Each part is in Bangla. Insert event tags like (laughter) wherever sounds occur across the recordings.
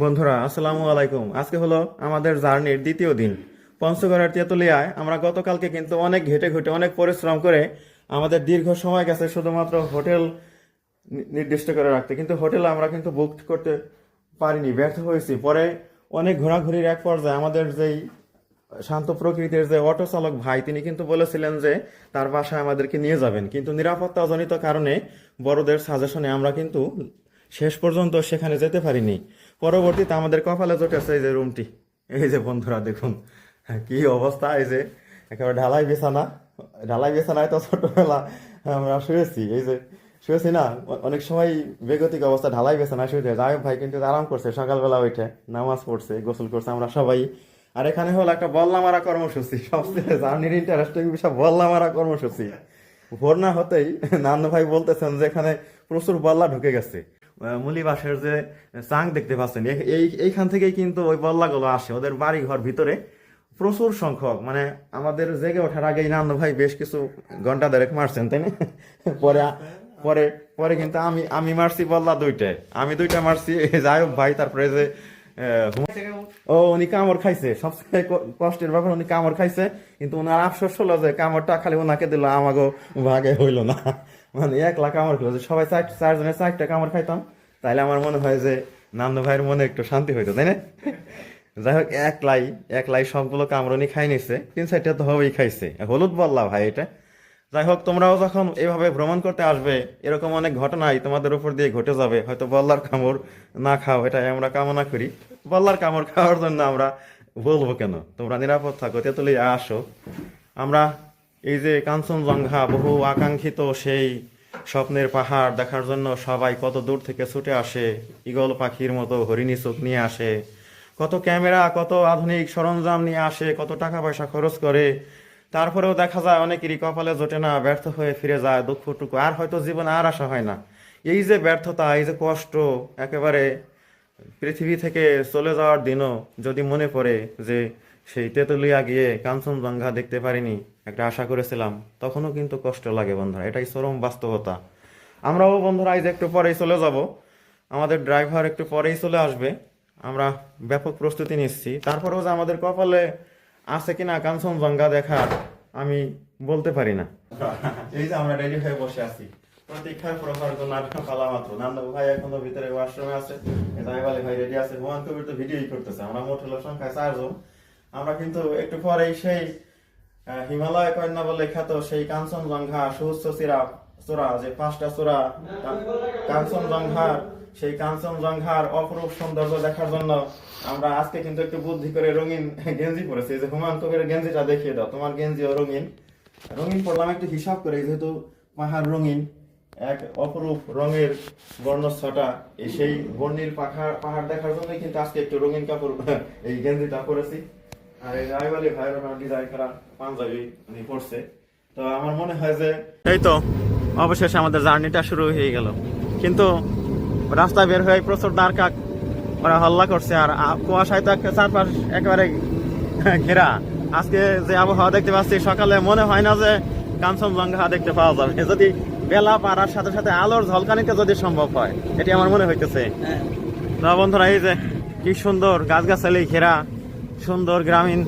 বন্ধুরা, আসসালামু আলাইকুম। আজকে হলো আমাদের জার্নির দ্বিতীয় দিন। পঞ্চগড়ের তেঁতুলিয়ায় আমরা গতকালকে কিন্তু অনেক ঘেটে ঘুটে অনেক পরিশ্রম করে আমাদের দীর্ঘ সময় গেছে শুধুমাত্র হোটেল নির্দিষ্ট করে রাখতে। কিন্তু হোটেল আমরা কিন্তু বুক করতে পারিনি, ব্যর্থ হয়েছি। পরে অনেক ঘোরাঘুরির এক পর্যায়ে আমাদের যেই শান্ত প্রকৃতির যে অটো চালক ভাই, তিনি কিন্তু বলেছিলেন যে তার বাসায় আমাদেরকে নিয়ে যাবেন। কিন্তু নিরাপত্তাজনিত কারণে বড়দের সাজেশনে আমরা কিন্তু শেষ পর্যন্ত সেখানে যেতে পারিনি। পরবর্তীতে আমাদের কপালে জোটেছে এই যে রুমটি এই যে বন্ধুরা দেখুন হ্যাঁ, কি অবস্থা এই যে একেবারে ঢালাই বিছানা। ঢালাই বিছানায় তো ছোটবেলা আমরা শুয়েছি এই যে শুয়েছি না অনেক সময় বেগতিক অবস্থা ঢালাই বিছানায় শুয়ে যায় ভাই কিন্তু আরাম করছে সকালবেলা উঠে নামাজ পড়ছে গোসল করছে আমরা সবাই। আর এখানে হলো একটা বল্লা মারা কর্মসূচি সবচেয়ে জার্নির ইন্টারেস্টিং বিষয় বল্লা মারা কর্মসূচি। ভোর না হতেই নান্নু ভাই বলতেছেন যে এখানে প্রচুর বল্লা ঢুকে গেছে। আহ, মুলিবাসের যে চাং দেখতে পাচ্ছেন এই এইখান থেকেই কিন্তু ওই বল্লাগুলো আসে ওদের বাড়ি ঘর ভিতরে। প্রচুর সংখ্যক মানে আমাদের জেগে ওঠার আগেই নান্নু ভাই বেশ কিছু ঘণ্টা দেড়েক মারছেন তাই না? (laughs) পরে পরে পরে কিন্তু আমি আমি মারছি বল্লা দুইটায়। আমি দুইটা মারছি যাই হোক ভাই তারপরে যে ও উনি কামড় খাইছে। সবচেয়ে কষ্টের ব্যাপার উনি কামড় খাইছে কিন্তু ওনার আফসোস হলো যে কামড়টা খালি ওনাকে দিল আমাকে ভাগে হইল না। মানে একলা কামড় খেলো সবাই চার চারজনের চারটা কামড় খাইতাম, তাইলে আমার মনে হয় যে নান্দ ভাইয়ের মনে একটু শান্তি হইতো, তাই না? যাই হোক একলাই একলাই সবগুলো কামড়নি খাই নিছে, তিন চারটা তো হবেই খাইছে। হলুদ বললা ভাই এটা। যাই হোক, তোমরাও যখন এভাবে ভ্রমণ করতে আসবে, এরকম অনেক ঘটনাই তোমাদের উপর দিয়ে ঘটে যাবে, হয়তো বল্লার কামড় না খাও, এটাই আমরা কামনা করি। বল্লার কামড় খাওয়ার জন্য আমরা বলব কেন? তোমরা নিরাপদ থাকো তেতুলি আসো। আমরা এই যে কাঞ্চনজঙ্ঘা, বহু আকাঙ্ক্ষিত সেই স্বপ্নের পাহাড় দেখার জন্য সবাই কত দূর থেকে ছুটে আসে, ঈগল পাখির মতো হরিণী চোখ নিয়ে আসে। কত ক্যামেরা, কত আধুনিক সরঞ্জাম নিয়ে আসে, কত টাকা পয়সা খরচ করে। তারপরেও দেখা যায় অনেকেরই কপালে জোটে না, ব্যর্থ হয়ে ফিরে যায় দুঃখটুকু। আর হয়তো জীবনে আর আশা হয় না। এই যে ব্যর্থতা, এই যে কষ্ট, একেবারে পৃথিবী থেকে চলে যাওয়ার দিনও যদি মনে পড়ে যে সেই তেঁতুলিয়া গিয়ে কাঞ্চনজঙ্ঘা দেখতে পারিনি একটা আশা করেছিলাম, তখনও কিন্তু কষ্ট লাগে বন্ধুরা, এটাই চরম বাস্তবতা। আমরাও বন্ধুরা যে একটু পরেই চলে যাব। আমাদের ড্রাইভার একটু পরেই চলে আসবে। আমরা ব্যাপক প্রস্তুতি নিচ্ছি। তারপরেও যে আমাদের কপালে আছে কিনা কাঞ্চনজঙ্ঘা দেখার আমি বলতে পারি না। এই যে আমরা রেডি হয়ে বসে আছি। নাটক পালা মাত্র। ভাই এখনও ভিতরে আছে। ভাই রেডি আছে। কবির তো করতেছে। আমরা আমরা কিন্তু একটু পরেই সেই হিমালয় কন্যা বলে খ্যাত সেই কাঞ্চনজঙ্ঘা সুউচ্চ চিরা চূড়া, যে পাঁচটা চূড়া কাঞ্চনজঙ্ঘার, সেই কাঞ্চনজঙ্ঘার অপরূপ সৌন্দর্য দেখার জন্য আমরা আজকে কিন্তু একটু বুদ্ধি করে রঙিন গেঞ্জি পরেছি। যে হুমান কবির গেঞ্জিটা দেখিয়ে দাও। তোমার গেঞ্জিও রঙিন। রঙিন পড়লাম একটু হিসাব করে, যেহেতু পাহাড় রঙিন, এক অপরূপ রঙের বর্ণচ্ছটা এই সেই বর্ণিল পাহাড় পাহাড় দেখার জন্যই কিন্তু আজকে একটু রঙিন কাপড়, এই গেঞ্জিটা পরেছি। তো আমার মনে হয় যে এই তো অবশেষে আমাদের জার্নিটা শুরু হয়ে গেল। কিন্তু রাস্তায় বের হয়ে প্রচুর দাঁড় ওরা হল্লা করছে আর কুয়াশায় তো চারপাশ একেবারে ঘেরা। আজকে যে আবহাওয়া দেখতে পাচ্ছি সকালে মনে হয় না যে কাঞ্চনজঙ্ঘা দেখতে পাওয়া যাবে। যদি বেলা পাড়ার সাথে সাথে আলোর ঝলকানিতে যদি সম্ভব হয় এটি আমার মনে হইতেছে। না বন্ধুরা এই যে কি সুন্দর গাছগাছালি ঘেরা সুন্দর গ্রামীণ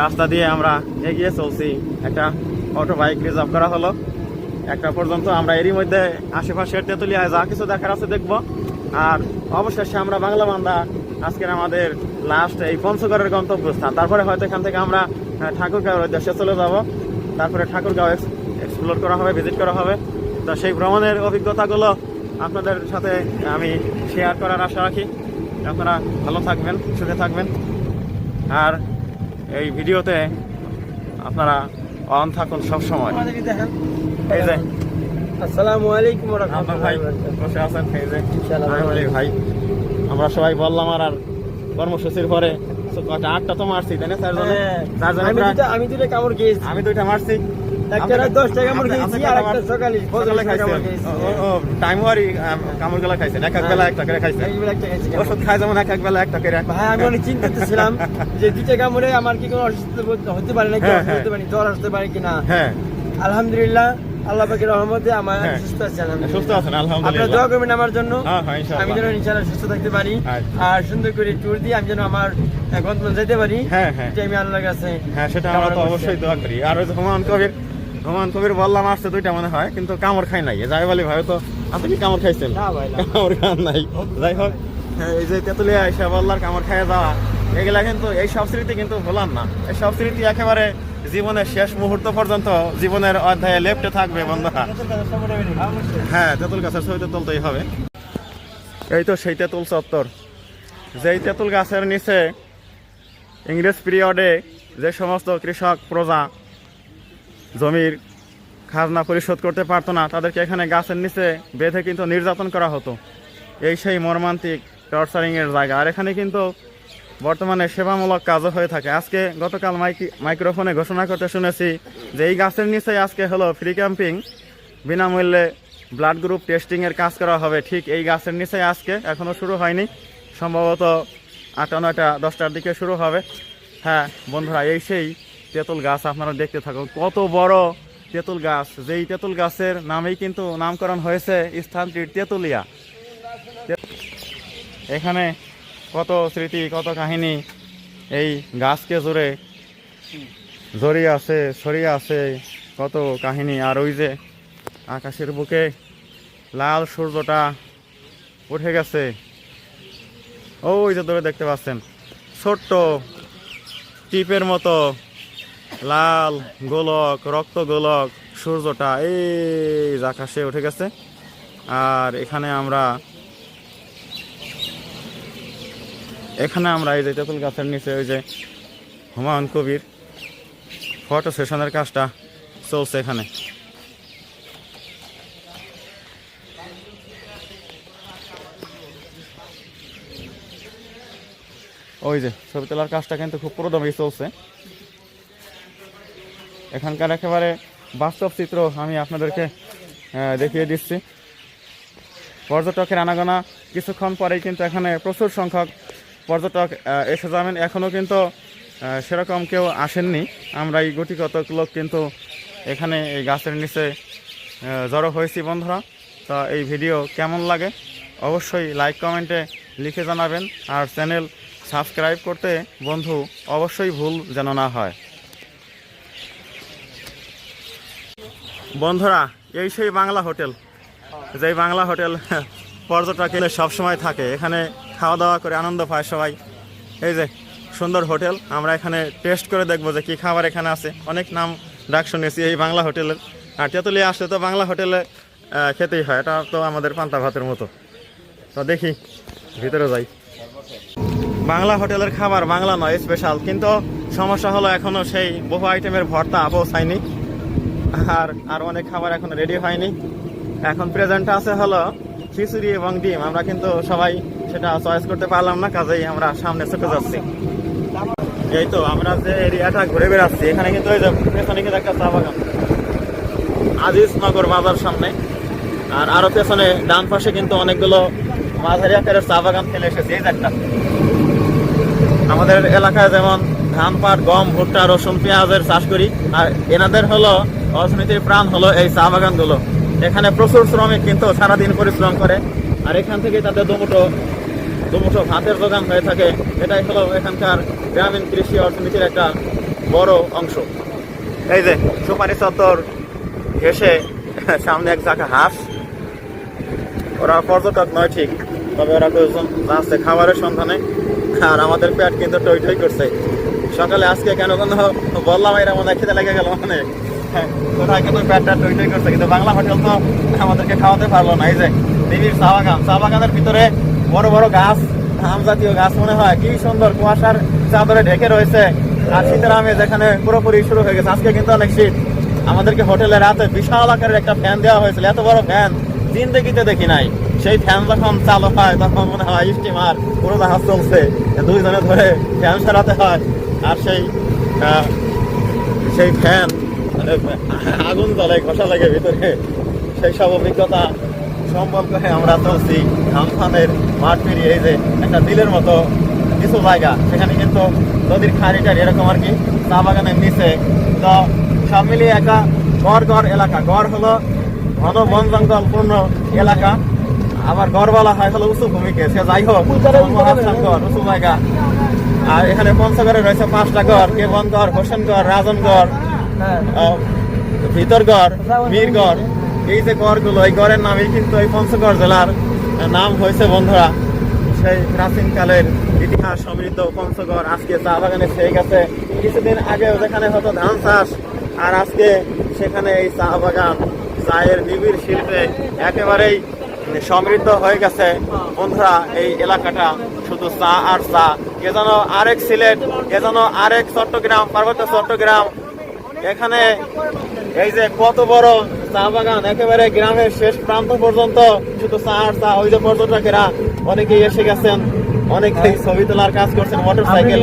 রাস্তা দিয়ে আমরা এগিয়ে চলছি। একটা অটো বাইক রিজার্ভ করা হলো। একটা পর্যন্ত আমরা এরই মধ্যে আশেপাশের তেঁতুলিয়ায় যা কিছু দেখার আছে দেখব। আর অবশেষে আমরা বাংলা বান্দা, আজকের আমাদের লাস্ট এই পঞ্চগড়ের গন্তব্যস্থান। তারপরে হয়তো এখান থেকে আমরা ঠাকুরগাঁওয়ের উদ্দেশ্যে চলে যাব। তারপরে ঠাকুরগাঁও এক্সপ্লোর করা হবে ভিজিট করা হবে। তো সেই ভ্রমণের অভিজ্ঞতাগুলো আপনাদের সাথে আমি শেয়ার করার আশা রাখি। আপনারা ভালো থাকবেন, সুখে থাকবেন। আর এই ভিডিওতে আপনারা অন থাকুন সবসময়। এই যে। আসসালামু আলাইকুম আপনার ভাই বসে আছেন ভাই আমরা সবাই বললাম আর আর কর্মসূচির পরে আটটা তো মারছি তাই না চারজনে চারজনে হ্যাঁ। আমি দুটো কামড় খেয়েছি। দুইটা মারছি। আলহামদুলিল্লাহ আল্লাহ পাকের রহমতে আমার আমি হ্যাঁ। সুস্থ আছি আলহামদুলিল্লাহ। আপনারা দোয়া করবেন আমার জন্য হ্যাঁ, হ্যাঁ, ইনশাআল্লাহ। আমি যেন ইনশাআল্লাহ সুস্থ থাকতে পারি। আর সুন্দর করে ট্যুর দিয়ে আমি যেন আমার যেতে পারি হ্যাঁ, হ্যাঁ। আমি আল্লাহর কাছে হ্যাঁ সেটা আমরা তো অবশ্যই দোয়া করি আর হুমায়ুন কবির হুমায়ুন কবির বললাম দুইটা মনে হয় কিন্তু কামড় খাই নাই যাই বলি ভাই তো আপনি কি কামড় খাইছেন না ভাই, কামড় খান নাই যাই হোক এই যে তেতুলিয়া বললার কামড় খাইয়ে যাওয়া এগুলা কিন্তু এই সব স্মৃতি কিন্তু ভোলাম না এই সব স্মৃতি একেবারে জীবনের শেষ মুহূর্ত পর্যন্ত জীবনের অধ্যায়ে লেপটে থাকবে, বন্ধুরা। হ্যাঁ তেঁতুল গাছের ছবি তো তুলতেই হবে। এই তো সেই তেঁতুল চত্বর। যেই তেঁতুল গাছের নিচে ইংরেজ পিরিয়ডে যে সমস্ত কৃষক, প্রজা জমির খাজনা পরিশোধ করতে পারতো না, তাদেরকে এখানে গাছের নিচে বেঁধে কিন্তু নির্যাতন করা হতো। এই সেই মর্মান্তিক টর্চারিংয়ের জায়গা। আর এখানে কিন্তু বর্তমানে সেবামূলক কাজও হয়ে থাকে। আজকে গতকাল মাইকি মাইক্রোফোনে ঘোষণা করতে শুনেছি যে এই গাছের নিচে আজকে হলো ফ্রি ক্যাম্পিং বিনামূল্যে ব্লাড গ্রুপ টেস্টিংয়ের কাজ করা হবে। ঠিক এই গাছের নিচে আজকে এখনও শুরু হয়নি। সম্ভবত আটটা, নয়টা, দশটার দিকে শুরু হবে। হ্যাঁ বন্ধুরা, এই সেই তেঁতুল গাছ আপনারা দেখতে থাকুন। কত বড় তেঁতুল গাছ। যেই তেঁতুল গাছের নামেই কিন্তু নামকরণ হয়েছে স্থানটির তেঁতুলিয়া। এখানে কত স্মৃতি, কত কাহিনী এই গাছকে জুড়ে জড়িয়ে আছে, ছড়িয়ে আছে কত কাহিনী। আর ওই যে আকাশের বুকে লাল সূর্যটা উঠে গেছে। ওই যে দূরে দেখতে পাচ্ছেন, ছোট্ট টিপের মতো লাল গোলক, রক্ত গোলক সূর্যটা এই আকাশে উঠে গেছে। আর এখানে আমরা এখানে আমরা এই যে তেঁতুল গাছের নিচে ওই যে হুমায়ুন কবির ফটো সেশনের কাজটা চলছে এখানে। ওই যে ছবি তোলার কাজটা কিন্তু খুব পুরোদমে চলছে। এখানকার একেবারে বাস্তব চিত্র আমি আপনাদেরকে দেখিয়ে দিচ্ছি। পর্যটকের আনাগোনা কিছুক্ষণ পরেই কিন্তু এখানে প্রচুর সংখ্যক পর্যটক এসে যাবেন। এখনও কিন্তু সেরকম কেউ আসেননি। আমরা এই গুটিগত লোক কিন্তু এখানে এই গাছের নিচে জড়ো হয়েছি বন্ধুরা। তো এই ভিডিও কেমন লাগে? অবশ্যই লাইক, কমেন্টে লিখে জানাবেন। আর চ্যানেল সাবস্ক্রাইব করতে বন্ধু অবশ্যই ভুল যেন না হয়। বন্ধুরা, এই সেই বাংলা হোটেল। যেই বাংলা হোটেল (laughs) পর্যটক এলে সবসময় থাকে। এখানে খাওয়া দাওয়া করে আনন্দ পায় সবাই। এই যে, সুন্দর হোটেল। আমরা এখানে টেস্ট করে দেখব যে কী খাবার এখানে আছে। অনেক নাম ডাক শুনেছি এই বাংলা হোটেলের। আর তেঁতুলিয়া আসলে তো বাংলা হোটেলে খেতেই হয়। এটা তো আমাদের পান্তা ভাতের মতো। তো দেখি, ভিতরে যাই। বাংলা হোটেলের খাবার বাংলা নয় স্পেশাল কিন্তু সমস্যা হলো এখনও সেই বহু আইটেমের ভর্তা পৌঁছায়নি আর আর অনেক খাবার এখন রেডি হয়নি। এখন প্রেজেন্ট আছে হলো খিচুড়ি এবং ডিম। আমরা কিন্তু সবাই সেটা চয়েস করতে পারলাম না, কাজেই আমরা সামনে ছুটে যাচ্ছি। এই তো, আমরা যে এরিয়াটা ঘুরে বেড়াচ্ছি, এখানে কিন্তু ওই যে পেছনে কিন্তু একটা চা বাগান। আজিজ নগর বাজার সামনে। আর আরও পেছনে, ডান পাশে কিন্তু অনেকগুলো মাঝারি আকারের চা বাগান ফেলে এসেছে, এই একটা আমাদের এলাকায় যেমন ধান পাট, গম, ভুট্টা, রসুন, পেঁয়াজের চাষ করি, আর এনাদের হলো, অর্থনীতির প্রাণ হলো এই চা বাগানগুলো। এখানে প্রচুর শ্রমিক কিন্তু সারাদিন পরিশ্রম করে, আর এখান থেকে তাদের দুমুটো দুমুটো ভাতের যোগান হয়ে থাকে। এটাই হলো এখানকার গ্রামীণ কৃষি অর্থনীতির একটা বড় অংশ। এই যে সুপারি চত্বর ঘেসে সামনে এক জায়গা হাঁস। ওরা পর্যটক নয় ঠিক, তবে ওরা কয়েকজন যাচ্ছে খাবারের সন্ধানে। আর আমাদের পেট কিন্তু টই টই করছে। সকালে আজকে কেন কেন বললাম, এরা মনে খেতে লেগে গেল মানে কোথায় কিন্তু পেটটা টই টই করছে, কিন্তু বাংলা হোটেল তো আমাদেরকে খাওয়াতে পারল না। এই যে দিদির চা বাগান। চা বাগানের ভিতরে বড় বড় গাছ, আম জাতীয় গাছ মনে হয়। কি সুন্দর কুয়াশার চাদরে ঢেকে রয়েছে। আর শীতের আমেজ এখানে পুরোপুরি শুরু হয়ে গেছে। আজকে কিন্তু অনেক শীত। আমাদেরকে হোটেলে রাতে বিশাল আকারের একটা ফ্যান দেওয়া হয়েছিল। এত বড় ফ্যান জিন্দগিতে দেখি নাই। সেই ফ্যান যখন চালু হয়, তখন মনে হয় স্টিমার পুরো জাহাজ চলছে। দুইজনে ধরে ফ্যান সারাতে হয়। আর সেই সেই ফ্যান আগুন জ্বলে, ঘষা লাগে ভিতরে। সেই সব অভিজ্ঞতা সম্ভব করে আমরা চলছি ধানফানের মাঠ পেরিয়ে এই যে একটা দিলের মতো কিছু জায়গা সেখানে কিন্তু নদীর খাড়ি টাড়ি এরকম আর কি চা বাগানের নিচে। তো সব মিলিয়ে একটা গড় গড় এলাকা। গড় হলো ঘন বন জঙ্গল পূর্ণ এলাকা। আবার গড় বলা হয় হলো উঁচু ভূমিকে। সে যাই হোক মহাস্থানগড় উঁচু জায়গা। আর এখানে পঞ্চগড়ে রয়েছে পাঁচটা গড় কেবনগড় হোসেনগড় রাজনগড় হ্যাঁ। ভিতরগড় বীরগড় এই যে গড়গুলো এই গড়ের নামই কিন্তু এই পঞ্চগড় জেলার নাম হয়েছে বন্ধুরা সেই প্রাচীনকালের ইতিহাস সমৃদ্ধ পঞ্চগড়। আজকে চা বাগানে সেই গেছে। কিছুদিন আগে যেখানে হতো ধান চাষ, আর আজকে সেখানে এই চা বাগান, চায়ের নিবিড় শিল্পে একেবারেই সমৃদ্ধ হয়ে গেছে। বন্ধুরা, এই এলাকাটা শুধু চা আর চা। এ যেন আরেক সিলেট এ যেন আরেক চট্টগ্রাম, পার্বত্য চট্টগ্রাম। এখানে এই যে কত বড় চা বাগান একেবারে গ্রামের শেষ প্রান্ত পর্যন্ত। শুধু চা আর চা ওই যে পর্যটকেরা অনেকেই এসে গেছেন অনেকেই ছবি তোলার কাজ করছেন মোটর সাইকেল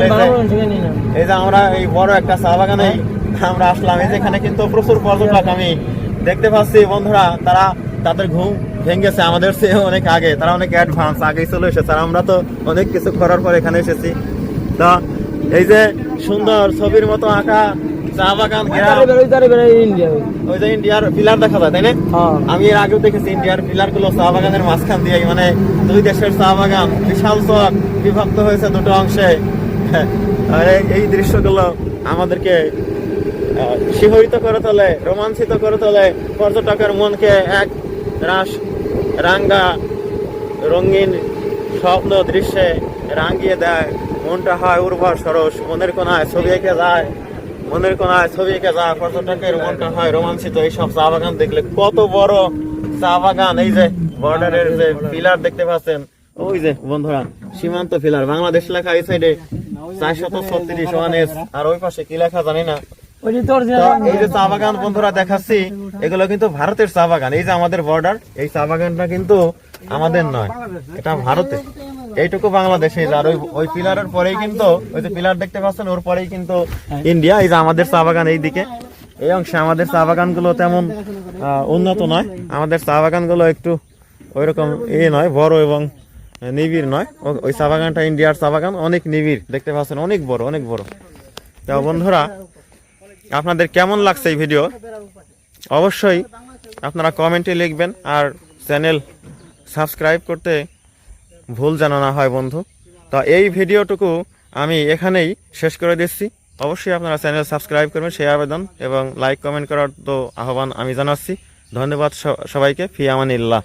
এই যে আমরা এই বড় একটা চা বাগানে আমরা আসলাম এই যে এখানে কিন্তু প্রচুর পর্যটক আমি দেখতে পাচ্ছি। বন্ধুরা তারা তাদের ঘুম ভেঙেছে আমাদের চেয়ে অনেক আগে তারা অনেক অ্যাডভান্স আগেই চলে এসেছে। আর আমরা তো অনেক কিছু করার পর এখানে এসেছি। তো এই যে সুন্দর ছবির মতো আঁকা চা বাগান ওই। যে ইন্ডিয়ার পিলার দেখা যায় তাই না? হ্যাঁ। আমি এর আগেও দেখেছি ইন্ডিয়ার পিলারগুলো চা বাগানের মাঝখান দিয়ে মানে দুই দেশের চা বাগান বিশাল চক বিভক্ত হয়েছে দুটো অংশে। আর এই- এই দৃশ্যগুলো আমাদেরকে শিহরিত করে তোলে রোমাঞ্চিত করে তোলে। পর্যটকের মনকে এক রাস রাঙ্গা রঙিন স্বপ্ন দৃশ্যে রাঙ্গিয়ে দেয়। মনটা হয় উর্বর সরস মনের কোনায় ছবি এঁকে যায়। মনের কোন ছবি এঁকে যা, পর্যটকের মনটা হয় রোমাঞ্চিত। এইসব চা বাগান দেখলে কত বড় চা বাগান। এই যে বর্ডারের যে পিলার দেখতে পাচ্ছেন, ওই যে বন্ধুরা, সীমান্ত পিলার। বাংলাদেশ লেখা এই সাইডে চারশত ছত্রিশ ওয়ান আর ওই পাশে কি লেখা জানি না। এই যে চা বাগান বন্ধুরা দেখাচ্ছি এগুলো কিন্তু ভারতের চা বাগান এই যে আমাদের বর্ডার এই চা বাগানটা কিন্তু আমাদের নয় এটা ভারতে এইটুকু বাংলাদেশে আর ওই ওই পিলারের পরেই কিন্তু ওই যে পিলার দেখতে পাচ্ছেন ওর পরেই কিন্তু ইন্ডিয়া এই যে আমাদের চা বাগান এই দিকে এই অংশে আমাদের চা বাগানগুলো তেমন উন্নত নয়। আমাদের চা বাগানগুলো একটু ওইরকম এ নয় বড় এবং নিবিড় নয়। ওই চা বাগানটা ইন্ডিয়ার চা বাগান অনেক নিবিড়। দেখতে পাচ্ছেন অনেক বড় অনেক বড়। তো বন্ধুরা আপনাদের কেমন লাগছে এই ভিডিও? অবশ্যই আপনারা কমেন্টে লিখবেন আর চ্যানেল সাবস্ক্রাইব করতে ভুল যেন না হয় বন্ধু। তো এই ভিডিওটুকু আমি এখানেই শেষ করে দিচ্ছি। অবশ্যই আপনারা চ্যানেল সাবস্ক্রাইব করবেন সেই আবেদন এবং লাইক কমেন্ট করার তো আহ্বান আমি জানাচ্ছি। ধন্যবাদ সবাইকে। ফি আমানিল্লাহ।